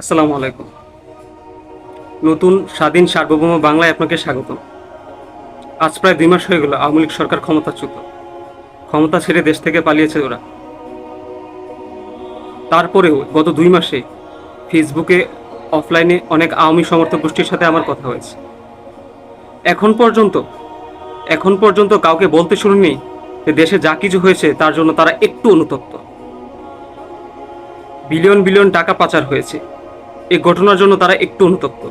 আসসালামু আলাইকুম। নতুন স্বাধীন সার্বভৌম বাংলায় আপনাকে স্বাগত আজ প্রায় দুই মাস হয়ে গেল আওয়ামী লীগ সরকার ক্ষমতাচ্যুত। ক্ষমতা ছেড়ে দেশ থেকে পালিয়েছে ওরা। তারপরেও গত দুই মাসে ফেসবুকে অফলাইনে অনেক আওয়ামী সমর্থক গোষ্ঠীর সাথে আমার কথা হয়েছে। এখন পর্যন্ত এখন পর্যন্ত কাউকে বলতে শুনিনি যে দেশে যা কিছু হয়েছে তার জন্য তারা একটু অনুতপ্ত। বিলিয়ন বিলিয়ন টাকা পাচার হয়েছে। এই ঘটনার জন্য তারা একটু অনুতপ্ত।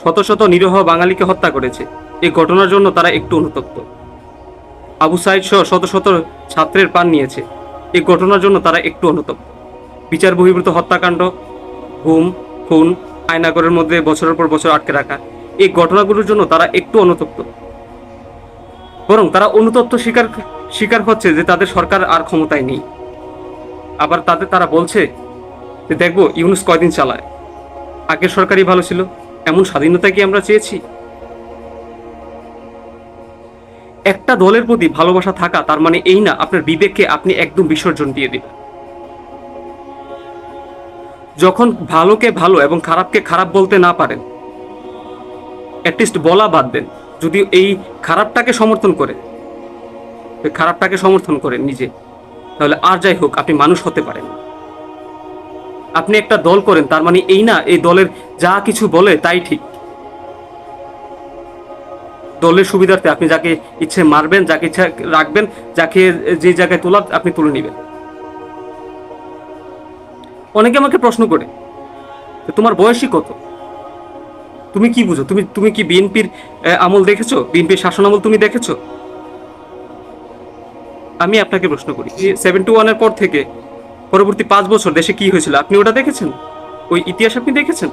শত শত নিরীহ বাঙালিকে হত্যা করেছে। এই ঘটনার জন্য তারা একটু অনুতপ্ত। আবু সাইদ সহ শত শত ছাত্রের প্রাণ নিয়েছে। এই ঘটনার জন্য তারা একটু অনুতপ্ত। বিচার বহির্ভূত হত্যাকাণ্ড, গুম, খুন আয়নাগরের মধ্যে বছরের পর বছর আটকে রাখা, এই ঘটনাগুলোর জন্য তারা একটু অনুতপ্ত। বরং তারা অনুতপ্ত স্বীকার স্বীকার হচ্ছে যে তাদের সরকার আর ক্ষমতায় নেই। আবার তাদের তারা বলছে যে দেখব ইউনুস কয়দিন চালায়। আগের সরকারই ভালো ছিল, এমন স্বাধীনতা কি আমরা চেয়েছি? একটা দলের প্রতি ভালোবাসা থাকা তার মানে এই না, আপনার বিবেককে আপনি একদম বিসর্জন দিয়ে দিবেন। যখন ভালোকে ভালো এবং খারাপকে খারাপ বলতে না পারেন অ্যাটলিস্ট বলা বাদ দেন, যদি এই খারাপটাকে সমর্থন করে খারাপটাকে সমর্থন করেন নিজে, তাহলে আর যাই হোক, আপনি মানুষ হতে পারেন। আপনি একটা দল করেন, তার মানে এই না, এই দলের যা কিছু বলে তাই ঠিক। দলের সুবিধার্থে আপনি যাকে ইচ্ছে মারবেন, যাকে ইচ্ছা রাখবেন, যাকে যে জায়গায় তোলা আপনি তুলে নেবেন। অনেকে আমাকে প্রশ্ন করে তোমার বয়সই কত? তুমি কি বুঝো? তুমি তুমি কি বিএনপির আমল দেখেছ? বিএনপির শাসন আমল তুমি দেখেছ? আমি আপনাকে প্রশ্ন করি সেভেন্টি ওয়ানের পর থেকে পরবর্তী পাঁচ বছর দেশে কি হয়েছিল? আপনি ওটা দেখেছেন? ওই ইতিহাস আপনি দেখেছেন?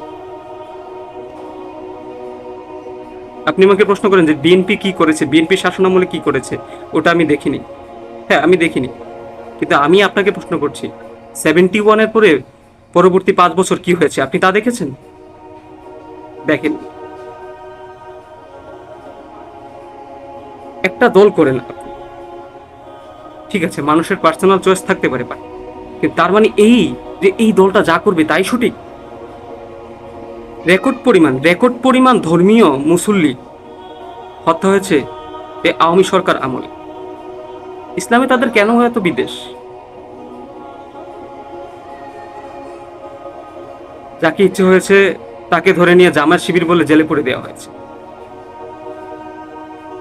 আপনি আমাকে প্রশ্ন করেন যে বিএনপি কি করেছে? বিএনপি শাসনামলে কি করেছে? ওটা আমি দেখিনি। হ্যাঁ আমি দেখিনি। কিন্তু আমি আপনাকে প্রশ্ন করছি সেভেন্টি ওয়ানের পরে পরবর্তী পাঁচ বছর কি হয়েছে? আপনি তা দেখেছেন? দেখেন। একটা দল করেন ঠিক আছে, মানুষের পার্সোনাল চয়েস থাকতে পারে তার মানে এই যে এই দলটা যা করবে তাই সঠিক? রেকর্ড পরিমাণ রেকর্ড পরিমাণ ধর্মীয় মুসল্লি হত্যা হয়েছে এই আওয়ামী সরকার আমলে। ইসলামে তাদের কেন এত বিদেশ যাকে ইচ্ছে হয়েছে তাকে ধরে নিয়ে জামার শিবির বলে জেলে পড়ে দেওয়া হয়েছে।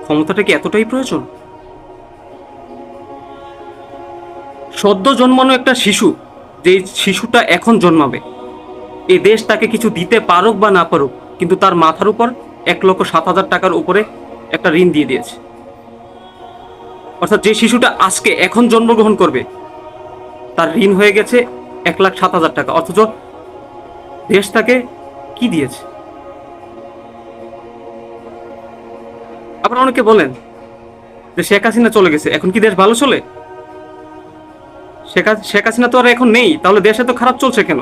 ক্ষমতাটা কি এতটাই প্রয়োজন? সদ্য জন্মানো একটা শিশু, যে শিশুটা এখন জন্মাবে। এ দেশ তাকে কিছু দিতে পারুক বা না পারুক, কিন্তু তার মাথার উপর এক লক্ষ সাত হাজার টাকার উপরে একটা ঋণ দিয়ে দিয়েছে। অর্থাৎ যে শিশুটা আজকে এখন জন্মগ্রহণ করবে, তার ঋণ হয়ে গেছে এক লাখ সাত হাজার টাকা। অথচ দেশ তাকে কি দিয়েছে? আবার অনেকে বলেন যে শেখ হাসিনা চলে গেছে, এখন কি দেশ ভালো চলে? শেখ হাস- হাসিনা তো আর এখন নেই, তাহলে দেশে তো খারাপ চলছে কেন?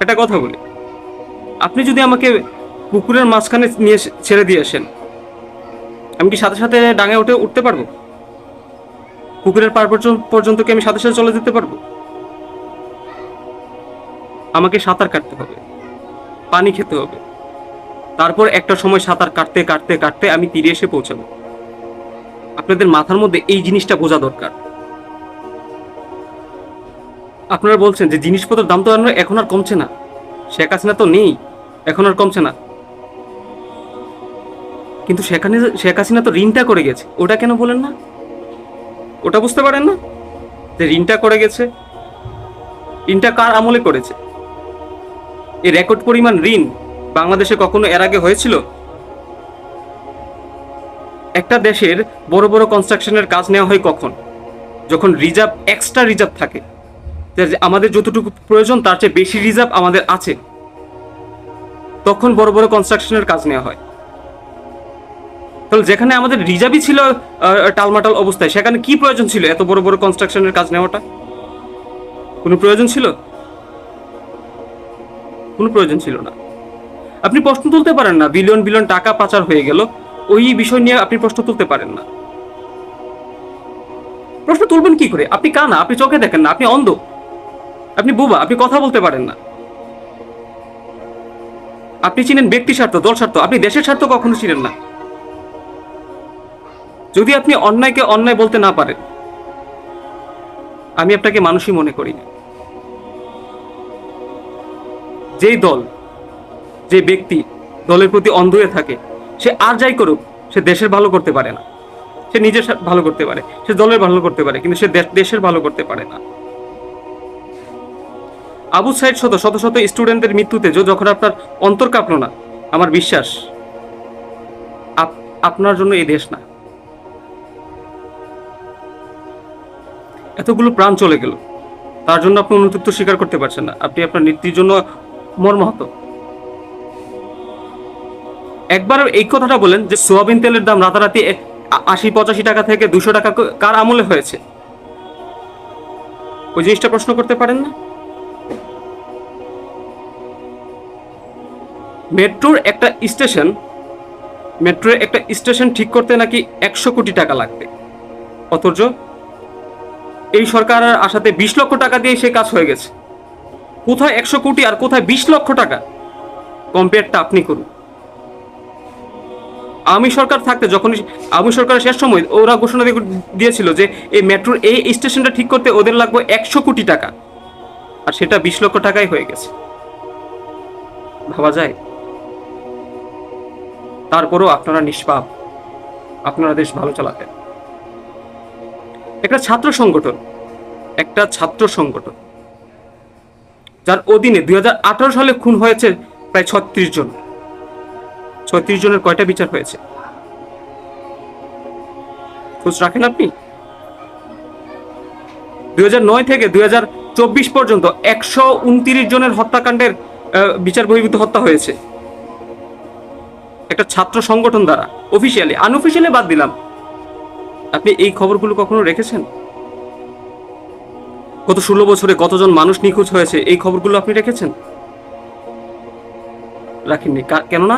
একটা কথা বলি। আপনি যদি আমাকে পুকুরের মাঝখানে নিয়ে ছেড়ে দিয়ে আসেন, আমি কি সাথে সাথে ডাঙায় উঠে উঠতে পারব? পুকুরের পার পর্যন্ত কি আমি সাথে সাথে চলে যেতে পারব? আমাকে সাঁতার কাটতে হবে, পানি খেতে হবে। তারপর একটা সময় সাঁতার কাটতে কাটতে কাটতে আমি তীরে এসে পৌঁছাবো। আপনাদের মাথার মধ্যে এই জিনিসটা বোঝা দরকার। আপনারা বলছেন যে জিনিসপত্রের দাম তো এখন আর কমছে না। শেখ হাসিনা তো নেই, এখন আর কমছে না। কিন্তু হাসিনা শেখ হাসিনা তো ঋণটা করে গেছে, ওটা কেন বলেন না? ওটা বুঝতে পারেন না? যে ঋণটা করে গেছে, ঋণটা কার আমলে করেছে? এই রেকর্ড পরিমাণ ঋণ বাংলাদেশে কখনো এর আগে হয়েছিল? একটা দেশের বড় বড় কনস্ট্রাকশনের কাজ নেওয়া হয় কখন? যখন রিজার্ভ এক্সট্রা রিজার্ভ থাকে। আমাদের যতটুকু প্রয়োজন, তার চেয়ে বেশি রিজার্ভ আমাদের আছে। তখন বড় বড় কনস্ট্রাকশনের কাজ নেওয়া হয়। তাহলে যেখানে আমাদের রিজার্ভই ছিল টালমাটাল অবস্থায়, সেখানে কি প্রয়োজন ছিল এত বড় বড় কনস্ট্রাকশনের কাজ নেওয়াটা? কোনো প্রয়োজন ছিল? কোনো প্রয়োজন ছিল না। আপনি প্রশ্ন তুলতে পারেন না, বিলিয়ন বিলিয়ন টাকা পাচার হয়ে গেল ওই বিষয় নিয়ে আপনি প্রশ্ন তুলতে পারেন না। প্রশ্ন তুলবেন কি করে? আপনি কানা, আপনি চোখে দেখেন না, আপনি অন্ধ। আপনি বুবা, আপনি কথা বলতে পারেন না। আপনি চিনেন ব্যক্তি স্বার্থ, দল স্বার্থ, আপনি দেশের স্বার্থ কখনো চিনেন না। যদি আপনি অন্যায়কে অন্যায় বলতে না পারেন, আমি আপনাকে মানুষই মনে করি না। যেই দল, যে ব্যক্তি দলের প্রতি অন্ধ হয়ে থাকে সে আর যাই করুক, সে দেশের ভালো করতে পারে না। সে নিজের ভালো করতে পারে, সে দলের ভালো করতে পারে, কিন্তু সে দেশের ভালো করতে পারে না। আবু সাইদ শত শত শত স্টুডেন্টদের মৃত্যুতে যখন আপনার অন্তর কাঁপলো না, আমার বিশ্বাস, আপ- আপনার জন্য এই দেশ না। এতগুলো প্রাণ চলে গেল, তার জন্য আপনি অনুতপ্ত স্বীকার করতে পারছেন না। আপনি আপনার নীতির জন্য মর্মাহত। একবার এই কথাটা বলেন যে সোয়াবিন তেলের দাম রাতারাতি আশি পঁচাশি টাকা থেকে দুশো টাকা কার আমলে হয়েছে? ওই জিনিসটা প্রশ্ন করতে পারেন না? মেট্রোর একটা স্টেশন, মেট্রোর একটা স্টেশন ঠিক করতে নাকি একশো কোটি টাকা লাগবে। অথচ এই সরকার আশাতে বিশ লক্ষ টাকা দিয়ে সে কাজ হয়ে গেছে। কোথায় একশো কোটি আর কোথায় বিশ লক্ষ টাকা? কম্পেয়ারটা আপনি করুন। আমি সরকার থাকতে যখন আমি সরকারের শেষ সময় ওরা ঘোষণা দিয়ে- দিয়েছিল যে এই মেট্রোর এই স্টেশনটা ঠিক করতে ওদের লাগবে একশো কোটি টাকা। আর সেটা বিশ লক্ষ টাকাই হয়ে গেছে। ভাবা যায়? তারপরও আপনারা নিষ্পাপ। আপনারা দেশ ভালো চালাতেন। একটা ছাত্র সংগঠন, একটা ছাত্র সংগঠন, যার অধীনে দুই হাজার আঠারো সালে খুন হয়েছে প্রায় ছত্রিশ জন। ছত্রিশ জনের কয়টা বিচার হয়েছে? খোঁজ রাখেন আপনি? দুই থেকে দুই পর্যন্ত একশো উনত্রিশ জনের হত্যাকাণ্ডের বিচার বহির্ভূত হত্যা হয়েছে। একটা ছাত্র সংগঠন দ্বারা অফিসিয়ালি আনঅফিসিয়ালি বাদ দিলাম। আপনি এই খবরগুলো কখনো রেখেছেন? গত ষোলো বছরে কতজন মানুষ নিখোঁজ হয়েছে, এই খবরগুলো আপনি রেখেছেন? রাখেননি। কেননা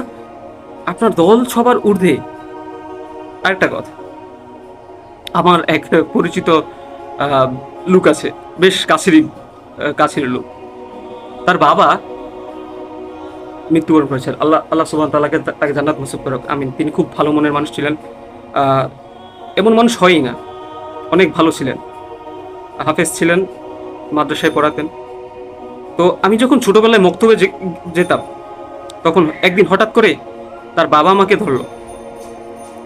আপনার দল সবার ঊর্ধ্বে। আরেকটা কথা। আমার এক পরিচিত লোক আছে, বেশ কাছেরই কাছের লোক। তার বাবা মৃত্যুবরণ করেছেন। আল্লাহ আল্লাহ সুবাহ তালাকে তাকে জান্নাত নসিব করুক। আমিন। তিনি খুব ভালো মনের মানুষ ছিলেন। এমন মানুষ হয়ই না। অনেক ভালো ছিলেন। হাফেজ ছিলেন, মাদ্রাসায় পড়াতেন। তো আমি যখন ছোটোবেলায় মক্তবে যেতাম, তখন একদিন হঠাৎ করে তার বাবা আমাকে ধরলো,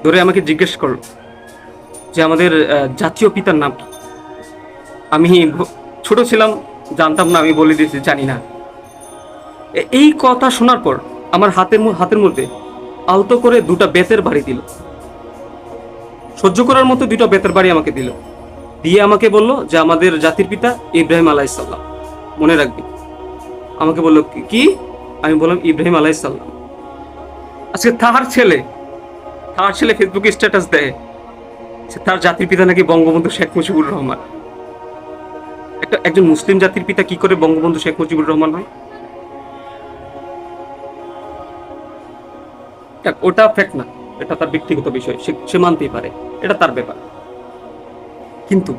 ধরে আমাকে জিজ্ঞেস করল যে আমাদের জাতীয় পিতার নাম কি? আমি ছোট ছিলাম, জানতাম না, আমি বলে দিয়েছি, জানি না। এই কথা শোনার পর আমার হাতের হাতের মধ্যে আলতো করে দুটা বেতের বাড়ি দিল। সহ্য করার মতো দুটো বেতের বাড়ি আমাকে দিল। দিয়ে আমাকে বলল যে আমাদের জাতির পিতা ইব্রাহিম আলাইসাল্লাম মনে রাখবি। আমাকে বলল, "কি- কি আমি বললাম, ইব্রাহিম আলাইসাল্লাম আজকে তাহার ছেলে তাহার ছেলে ফেসবুকে স্ট্যাটাস দেয়। যে তার জাতির পিতা নাকি বঙ্গবন্ধু শেখ মুজিবুর রহমান? একটা একজন মুসলিম জাতির পিতা কি করে বঙ্গবন্ধু শেখ মুজিবুর রহমান হয়? ওটা ফ্যাক্ট না। এটা তার ব্যক্তিগত বিষয়। সে সে মানতেই পারে। এটা তার ব্যাপার। কিন্তু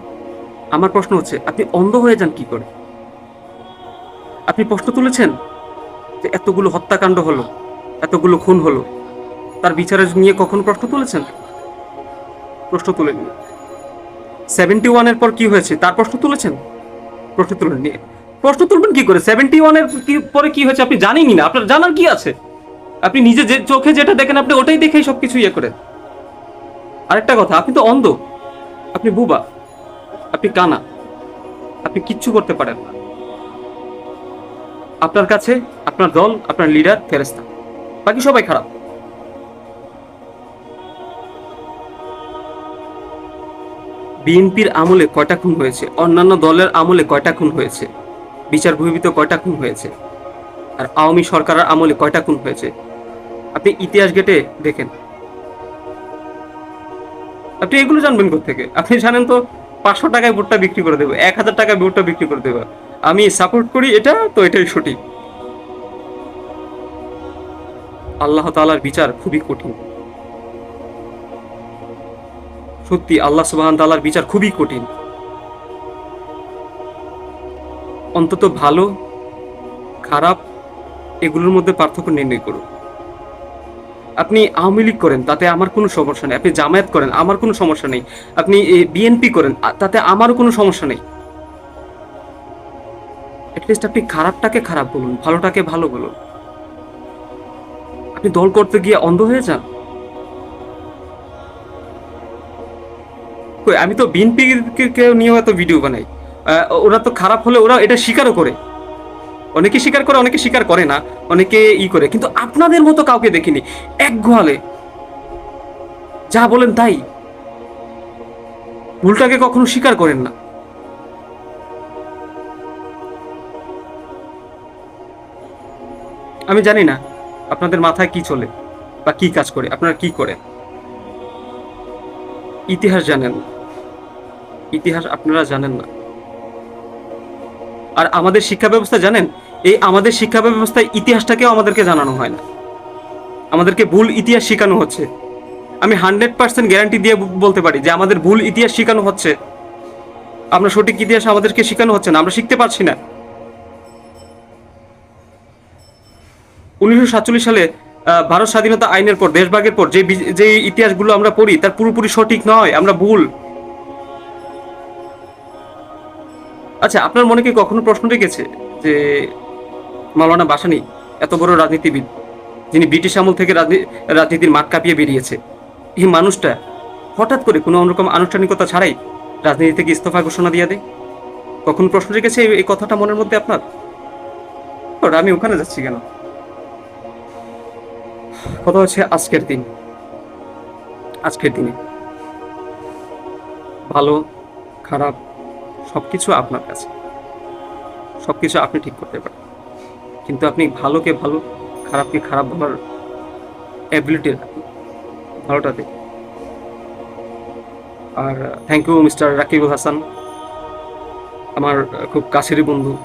আমার প্রশ্ন হচ্ছে, আপনি অন্ধ হয়ে যান কি করে? আপনি প্রশ্ন তুলেছেন যে এতগুলো হত্যাকাণ্ড হলো। এতগুলো খুন হলো। তার বিচারের নিয়ে কখনো প্রশ্ন তুলেছেন? প্রশ্ন তুলেননি সেভেন্টি ওয়ানের পর কি হয়েছে? তার প্রশ্ন তুলেছেন? প্রশ্ন তুলেননি। প্রশ্ন তুলবেন কি করে? সেভেন্টি ওয়ানের পরে কি হয়েছে আপনি জানেনই না। আপনার জানার কি আছে? আপনি নিজে যে চোখে যেটা দেখেন, আপনি ওটাই দেখেই সব কিছু ইয়ে করেন। আরেকটা কথা, আপনি তো অন্ধ। আপনি বুবা। আপনি কানা। আপনি কিচ্ছু করতে পারেন না। আপনার কাছে, আপনার দল, আপনার লিডার ফেরেস্তা বাকি সবাই খারাপ। বিএনপির আমলে কয়টা খুন হয়েছে? অন্যান্য দলের আমলে কয়টা খুন হয়েছে? বিচার বহির্ভূত কয়টা খুন হয়েছে? আর আওয়ামী সরকারের আমলে কয়টা খুন হয়েছে? আপনি ইতিহাস ঘেটে দেখেন। আপনি এগুলো জানবেন থেকে আপনি জানেন তো পাঁচশো টাকায় ভোটটা বিক্রি করে দেবো, এক হাজার টাকায় ভোটটা বিক্রি করে দেবো। আমি সাপোর্ট করি এটা, তো এটাই সঠিক। আল্লাহ তালার বিচার খুবই কঠিন। সত্যি আল্লাহ সুবহান তাআলার বিচার খুবই কঠিন। অন্তত ভালো, খারাপ, এগুলোর মধ্যে পার্থক্য নির্ণয় করুন। আপনি আওয়ামী লীগ করেন, তাতে আমার কোনো সমস্যা নেই। আপনি জামায়াত করেন, আমার কোনো সমস্যা নেই। আপনি বিএনপি করেন তাতে আমারও কোনো সমস্যা নেই। অ্যাটলিস্ট আপনি খারাপটাকে খারাপ বলুন, ভালোটাকে ভালো বলুন। আপনি দল করতে গিয়ে অন্ধ হয়ে যান? আমি তো বিএনপি কেউ নিয়েও এত ভিডিও বানাই। ওরা তো খারাপ হলে ওরা এটা স্বীকারও করে। অনেকে স্বীকার করে, অনেকে স্বীকার করে না। অনেকে ই করে। কিন্তু আপনাদের মতো কাউকে দেখিনি। এক গোয়ালে যা বলেন তাই। ভুলটাকে কখনো স্বীকার করেন না। আমি জানি না। আপনাদের মাথায় কি চলে? বা কি কাজ করে? আপনারা কি করেন? ইতিহাস জানেন ইতিহাস আপনারা জানেন না। আর আমাদের শিক্ষা ব্যবস্থা জানেন, এই আমাদের শিক্ষা ব্যবস্থায় ইতিহাসটাকেও আমাদেরকে জানানো হয় না। আমাদেরকে ভুল ইতিহাস শেখানো হচ্ছে। আমি হান্ড্রেড পার্সেন্ট গ্যারান্টি দিয়ে বলতে পারি যে আমাদের ভুল ইতিহাস শেখানো হচ্ছে। আমরা সঠিক ইতিহাস আমাদেরকে শেখানো হচ্ছে না, আমরা শিখতে পারছি না। উনিশশো সাতচল্লিশ সালে ভারত স্বাধীনতা আইনের পর, দেশভাগের পর যে যে ইতিহাসগুলো আমরা পড়ি, তার পুরোপুরি সঠিক নয়, আমরা ভুল। আচ্ছা আপনার মনে কি কখনো প্রশ্ন রেখেছে যে মাওলানা বাসানি এত বড় রাজনীতিবিদ, যিনি ব্রিটিশ আমল থেকে রাজনী- রাজনীতির মাঠ কাঁপিয়ে বেরিয়েছে, এই মানুষটা হঠাৎ করে কোনো রকম আনুষ্ঠানিকতা ছাড়াই রাজনীতি থেকে ইস্তফা ঘোষণা দিয়ে দেয়? কখনো প্রশ্ন রেখেছে এই- কথাটা মনের মধ্যে আপনার? আমি ওখানে যাচ্ছি কেন? কথা হচ্ছে আজকের দিন। আজকের দিনে। ভালো, খারাপ, সবকিছু আপনার কাছে। সবকিছু আপনি ঠিক করতে পারেন। কিন্তু আপনি ভালোকে ভালো, খারাপকে খারাপ বলার অ্যাবিলিটি ভালোটাতে আর thank you mister Rakibul Hasan, আমার খুব কাছেরই বন্ধু।